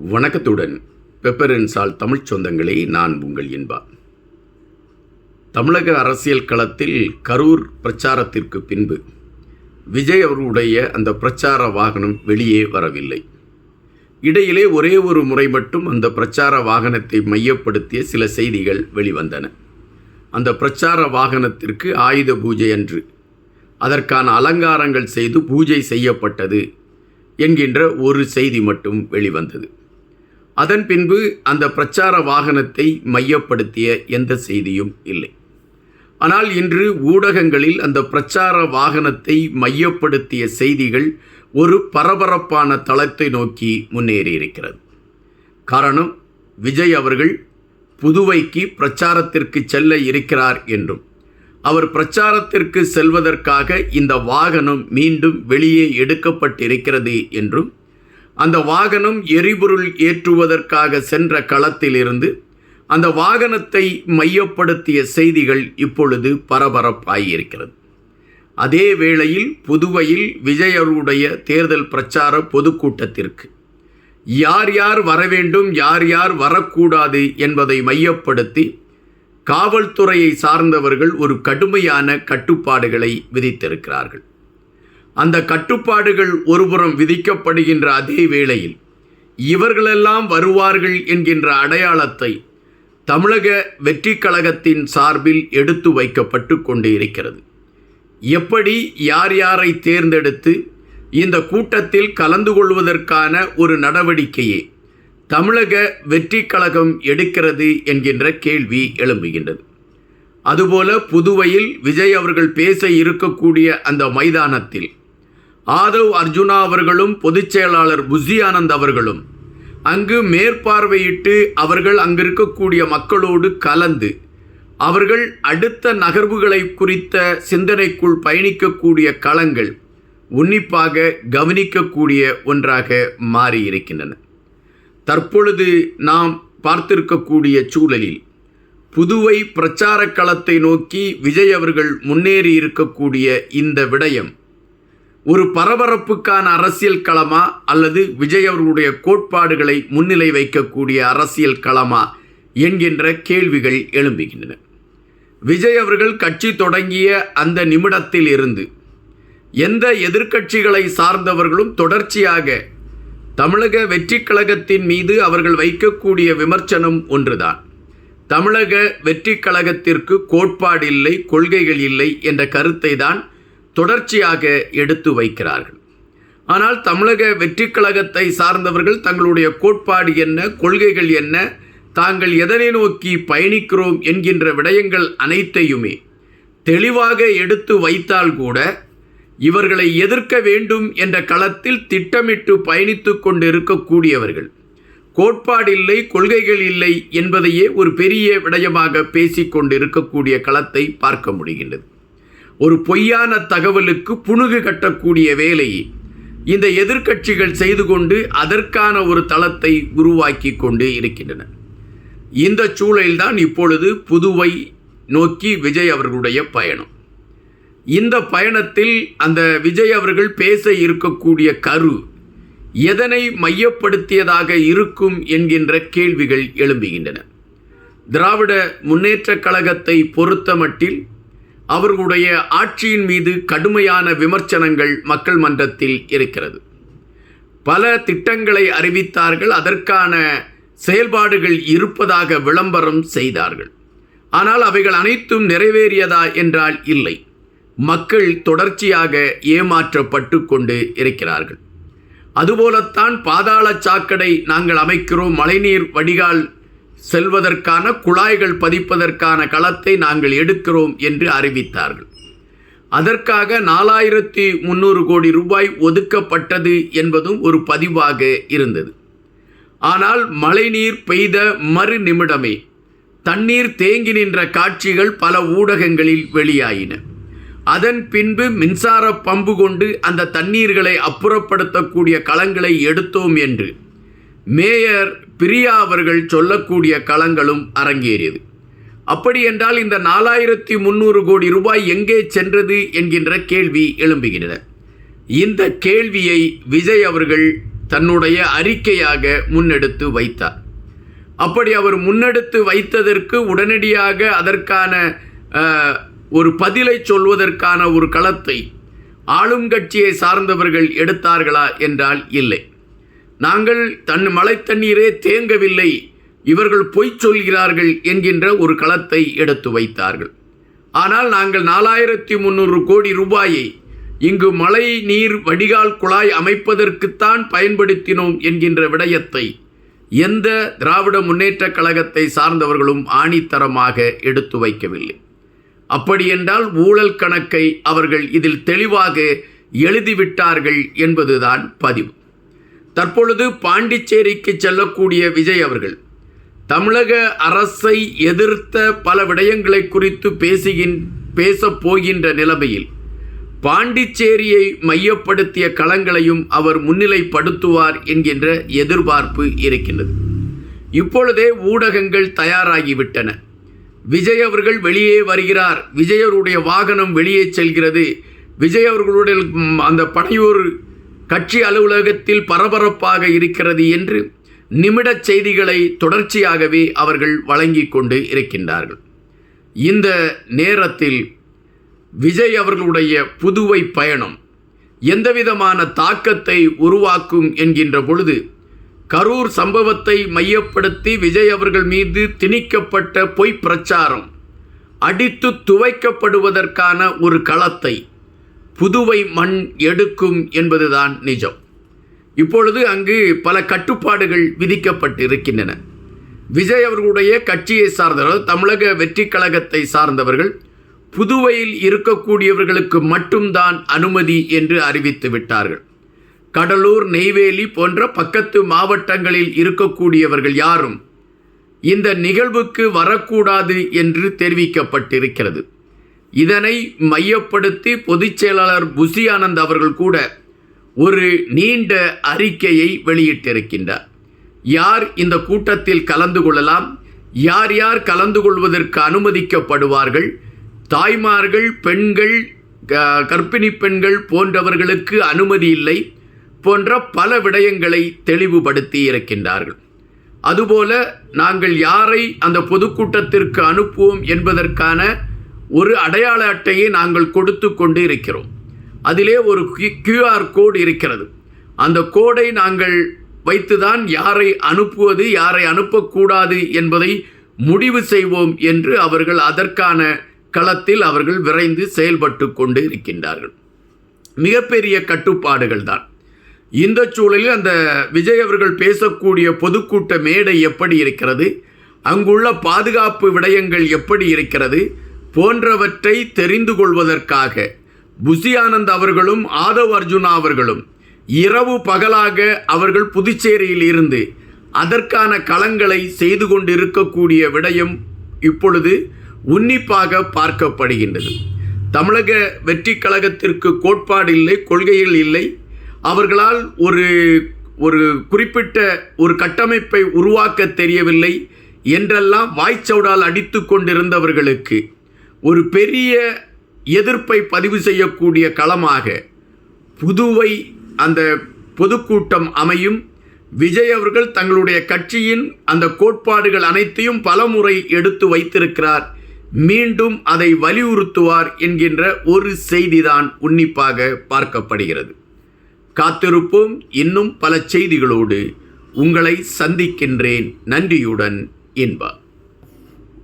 வணக்கத்துடன். பெப்பரன்சால் தமிழ்ச் சொந்தங்களே நான் உங்கள் இன்பா. தமிழக அரசியல் களத்தில் கரூர் பிரச்சாரத்திற்கு பின்பு விஜய் அவர்களுடைய அந்த பிரச்சார வாகனம் வெளியே வரவில்லை. இடையிலே ஒரே ஒரு முறை மட்டும் அந்த பிரச்சார வாகனத்தை மையப்படுத்திய சில செய்திகள் வெளிவந்தன. அந்த பிரச்சார வாகனத்திற்கு ஆயுத பூஜை அன்று அதற்கான அலங்காரங்கள் செய்து பூஜை செய்யப்பட்டது என்கின்ற ஒரு செய்தி மட்டும் வெளிவந்தது. அதன் பின்பு அந்த பிரச்சார வாகனத்தை மையப்படுத்திய எந்த செய்தியும் இல்லை. ஆனால் இன்று ஊடகங்களில் அந்த பிரச்சார வாகனத்தை மையப்படுத்திய செய்திகள் ஒரு பரபரப்பான தளத்தை நோக்கி முன்னேறியிருக்கிறது. காரணம் விஜய் அவர்கள் புதுவைக்கு பிரச்சாரத்திற்கு செல்ல இருக்கிறார் என்றும் அவர் பிரச்சாரத்திற்கு செல்வதற்காக இந்த வாகனம் மீண்டும் வெளியே எடுக்கப்பட்டிருக்கிறது என்றும் அந்த வாகனம் எரிபொருள் ஏற்றுவதற்காக சென்ற களத்திலிருந்து அந்த வாகனத்தை மையப்படுத்திய செய்திகள் இப்பொழுது பரபரப்பாகியிருக்கிறது அதே வேளையில் புதுவையில் விஜயருடைய தேர்தல் பிரச்சார பொதுக்கூட்டத்திற்கு யார் யார் வர வேண்டும் யார் யார் வரக்கூடாது என்பதை மையப்படுத்தி காவல்துறையை சார்ந்தவர்கள் ஒரு கடுமையான கட்டுப்பாடுகளை விதித்திருக்கிறார்கள். அந்த கட்டுப்பாடுகள் ஒருபுறம் விதிக்கப்படுகின்ற அதே வேளையில் இவர்களெல்லாம் வருவார்கள் என்கின்ற அடையாளத்தை தமிழக வெற்றி கழகத்தின் சார்பில் எடுத்து வைக்கப்பட்டு கொண்டு இருக்கிறது எப்படி யார் யாரை தேர்ந்தெடுத்து இந்த கூட்டத்தில் கலந்து கொள்வதற்கான ஒரு நடவடிக்கையை தமிழக வெற்றி கழகம் எடுக்கிறது என்கின்ற கேள்வி எழும்புகின்றது. அதுபோல புதுவையில் விஜய் அவர்கள் பேச இருக்கக்கூடிய அந்த மைதானத்தில் ஆதவ் அர்ஜுனா அவர்களும் பொதுச் செயலாளர் புசி ஆனந்த் அவர்களும். அங்கு மேற்பார்வையிட்டு அவர்கள் அங்கு இருக்கக்கூடிய மக்களோடு கலந்து அவர்கள் அடுத்த நகர்வுகளை குறித்த சிந்தனைக்குள் பயணிக்கக்கூடிய களங்கள் உன்னிப்பாக கவனிக்கக்கூடிய ஒன்றாக மாறியிருக்கின்றன. தற்பொழுது நாம் பார்த்திருக்கக்கூடிய சூழலில் புதுவை பிரச்சார களத்தை நோக்கி விஜய் அவர்கள் முன்னேறி இருக்கக்கூடிய இந்த விடயம் ஒரு பரபரப்புக்கான அரசியல் களமா அல்லது விஜய் அவர்களுடைய கோட்பாடுகளை முன்னிலை வைக்கக்கூடிய அரசியல் களமா என்கின்ற கேள்விகள் எழும்புகின்றன. விஜய் அவர்கள் கட்சி தொடங்கிய அந்த நிமிடத்தில் இருந்து எந்த எதிர்க்கட்சிகளை சார்ந்தவர்களும் தொடர்ச்சியாக தமிழக வெற்றி கழகத்தின் மீது அவர்கள் வைக்கக்கூடிய விமர்சனம் ஒன்றுதான். தமிழக வெற்றி கழகத்திற்கு கோட்பாடு இல்லை கொள்கைகள் இல்லை என்ற கருத்தை தான் தொடர்ச்சியாக எடுத்து வைக்கிறார்கள். ஆனால் தமிழக வெற்றி கழகத்தை சார்ந்தவர்கள் தங்களுடைய கோட்பாடு என்ன கொள்கைகள் என்ன தாங்கள் எதனை நோக்கி பயணிக்கிறோம் என்கின்ற விடயங்கள் அனைத்தையுமே தெளிவாக எடுத்து வைத்தால் கூட இவர்களை எதிர்க்க வேண்டும் என்ற களத்தில் திட்டமிட்டு பயணித்து கொண்டு இருக்கக்கூடியவர்கள் கோட்பாடில்லை கொள்கைகள் இல்லை என்பதையே ஒரு பெரிய விடயமாக பேசிக்கொண்டு இருக்கக்கூடிய களத்தை பார்க்க முடிகின்றது. ஒரு பொய்யான தகவலுக்கு புணுகு கட்டக்கூடிய வேலை. இந்த எதிர்க்கட்சிகள் செய்து கொண்டு அதற்கான ஒரு தளத்தை உருவாக்கி கொண்டு இருக்கின்றன. இந்த சூழலில்தான் இப்பொழுது புதுவை நோக்கி விஜய் அவர்களுடைய பயணம். இந்த பயணத்தில் அந்த விஜய் அவர்கள் பேச இருக்கக்கூடிய கரு எதனை மையப்படுத்தியதாக இருக்கும் என்கின்ற கேள்விகள் எழும்புகின்றன. திராவிட முன்னேற்றக் கழகத்தை பொறுத்தமட்டில் அவர்களுடைய ஆட்சியின் மீது கடுமையான விமர்சனங்கள் மக்கள் மன்றத்தில் இருக்கிறது. பல திட்டங்களை அறிவித்தார்கள் அதற்கான செயல்பாடுகள் இருப்பதாக விளம்பரம் செய்தார்கள். ஆனால் அவைகள் அனைத்தும் நிறைவேறியதா என்றால் இல்லை. மக்கள் தொடர்ச்சியாக ஏமாற்றப்பட்டு கொண்டு இருக்கிறார்கள். அதுபோலத்தான் பாதாள சாக்கடை நாங்கள் அமைக்கிறோம் மழைநீர் வடிகால் செல்வதற்கான குழாய்கள் பதிப்பதற்கான களத்தை நாங்கள் எடுக்கிறோம் என்று அறிவித்தார்கள். அதற்காக நாலாயிரத்தி முந்நூறு கோடி ரூபாய் ஒதுக்கப்பட்டது என்பதும் ஒரு பதிவாக இருந்தது. ஆனால் மழைநீர் பெய்த மறு நிமிடமே தண்ணீர் தேங்கி நின்ற காட்சிகள் பல ஊடகங்களில் வெளியாயின. அதன் பின்பு மின்சார பம்பு கொண்டு அந்த தண்ணீர்களை அப்புறப்படுத்தக்கூடிய களங்களை எடுத்தோம் என்று மேயர் பிரியா அவர்கள் சொல்லக்கூடிய களங்களும் அரங்கேறியது. அப்படி என்றால் இந்த நாலாயிரத்தி முந்நூறு கோடி ரூபாய் எங்கே சென்றது என்கின்ற கேள்வி எழும்புகிறது இந்த கேள்வியை விஜய் அவர்கள் தன்னுடைய அறிக்கையாக முன்னெடுத்து வைத்தார். அப்படி அவர் முன்னெடுத்து வைத்ததற்கு உடனடியாக அதற்கான ஒரு பதிலை சொல்வதற்கான ஒரு களத்தை ஆளும் கட்சியை சார்ந்தவர்கள் எடுத்தார்களா என்றால் இல்லை. நாங்கள் தன் மழை தண்ணீரே தேங்கவில்லை இவர்கள் பொய் சொல்கிறார்கள் என்கின்ற ஒரு களத்தை எடுத்து வைத்தார்கள். ஆனால் நாங்கள் நாலாயிரத்தி முந்நூறு கோடி ரூபாயை இங்கு மழை நீர் வடிகால் குழாய் அமைப்பதற்குத்தான் பயன்படுத்தினோம் என்கின்ற விடயத்தை எந்த திராவிட முன்னேற்றக் கழகத்தை சார்ந்தவர்களும் ஆணித்தரமாக எடுத்து வைக்கவில்லை. அப்படியென்றால் ஊழல் கணக்கை அவர்கள் இதில் தெளிவாக எழுதிவிட்டார்கள் என்பதுதான் பதிவு. தற்பொழுது பாண்டிச்சேரிக்கு செல்லக்கூடிய விஜய் அவர்கள் தமிழக அரசை எதிர்த்த பல விடயங்களை குறித்து பேசுகின் பேசப் போகின்ற நிலைமையில் பாண்டிச்சேரியை மையப்படுத்திய களங்களையும் அவர் முன்னிலைப்படுத்துவார் என்கின்ற எதிர்பார்ப்பு இருக்கின்றது. இப்பொழுதே ஊடகங்கள் தயாராகிவிட்டன. விஜய் அவர்கள் வெளியே வருகிறார். விஜயருடைய வாகனம் வெளியே செல்கிறது. விஜய் அவர்களுடைய அந்த பனையூர் கட்சி அலுவலகத்தில் பரபரப்பாக இருக்கிறது என்று நிமிடச் செய்திகளை தொடர்ச்சியாகவே அவர்கள் வழங்கி கொண்டு இருக்கின்றார்கள். இந்த நேரத்தில் விஜய் அவர்களுடைய புதுவை பயணம் எந்தவிதமான தாக்கத்தை உருவாக்கும் என்கின்ற பொழுது கரூர் சம்பவத்தை மையப்படுத்தி விஜய் அவர்கள் மீது திணிக்கப்பட்ட பொய் பிரச்சாரம் அடித்து துவைக்கப்படுவதற்கான ஒரு களத்தை புதுவை மண் எடுக்கும் என்பதுதான் நிஜம். இப்பொழுது அங்கு பல கட்டுப்பாடுகள் விதிக்கப்பட்டிருக்கின்றன. விஜய் அவர்களுடைய கட்சியை சார்ந்தவர்கள் தமிழக வெற்றி கழகத்தை சார்ந்தவர்கள் புதுவையில் இருக்கக்கூடியவர்களுக்கு மட்டும்தான் அனுமதி என்று அறிவித்து விட்டார்கள். கடலூர் நெய்வேலி போன்ற பக்கத்து மாவட்டங்களில் இருக்கக்கூடியவர்கள் யாரும் இந்த நிகழ்வுக்கு வரக்கூடாது என்று தெரிவிக்கப்பட்டிருக்கிறது. இதனை மையப்படுத்தி பொதுச் செயலாளர் புசி ஆனந்த் அவர்கள் கூட ஒரு நீண்ட அறிக்கையை வெளியிட்டிருக்கின்றார். யார் இந்த கூட்டத்தில் கலந்து கொள்ளலாம்? யார் யார் கலந்து கொள்வதற்கு அனுமதிக்கப்படுவார்கள்? தாய்மார்கள் பெண்கள் க- கர்ப்பிணி பெண்கள் போன்றவர்களுக்கு அனுமதி இல்லை போன்ற பல விடயங்களை தெளிவுபடுத்தி இருக்கின்றார்கள். அதுபோல நாங்கள் யாரை அந்த பொதுக்கூட்டத்திற்கு அனுப்புவோம் என்பதற்கான ஒரு அடையாள அட்டையை நாங்கள் கொடுத்து கொண்டு இருக்கிறோம். அதிலே ஒரு கியூஆர் கோடு இருக்கிறது. அந்த கோடை நாங்கள் வைத்துதான் யாரை அனுப்புவது யாரை அனுப்பக்கூடாது என்பதை முடிவு செய்வோம் என்று அவர்கள் அதற்கான களத்தில் அவர்கள் விரைந்து செயல்பட்டு கொண்டு இருக்கின்றார்கள். மிகப்பெரிய கட்டுப்பாடுகள் தான். இந்த சூழலில் அந்த விஜய் அவர்கள் பேசக்கூடிய பொதுக்கூட்ட மேடை எப்படி இருக்கிறது? அங்குள்ள பாதுகாப்பு விடயங்கள் எப்படி இருக்கிறது? போன்றவற்றை தெரிந்து கொள்வதற்காக புசி ஆனந்த் அவர்களும் ஆதவ் அர்ஜுனா அவர்களும் இரவு பகலாக அவர்கள் புதுச்சேரியில் இருந்து அதற்கான களங்களை செய்து கொண்டிருக்கக்கூடிய விடயம் இப்பொழுது உன்னிப்பாக பார்க்கப்படுகின்றது. தமிழக வெற்றி கழகத்திற்கு கோட்பாடு இல்லை கொள்கைகள் இல்லை. அவர்களால் ஒரு ஒரு குறிப்பிட்ட ஒரு கட்டமைப்பை உருவாக்க தெரியவில்லை என்றெல்லாம் வாய்ச்சவுடால் அடித்து கொண்டிருந்தவர்களுக்கு ஒரு பெரிய எதிர்ப்பை பதிவு செய்யக்கூடிய களமாக புதுவை அந்த பொதுக்கூட்டம் அமையும். விஜய் அவர்கள் தங்களுடைய கட்சியின் அந்த கோட்பாடுகள் அனைத்தையும் பலமுறை எடுத்து வைத்திருக்கிறார். மீண்டும் அதை வலியுறுத்துவார் என்கின்ற ஒரு செய்திதான் உன்னிப்பாக பார்க்கப்படுகிறது. காத்திருப்போம் இன்னும் பல செய்திகளோடு. உங்களை சந்திக்கின்றேன். நன்றியுடன் இன்பா.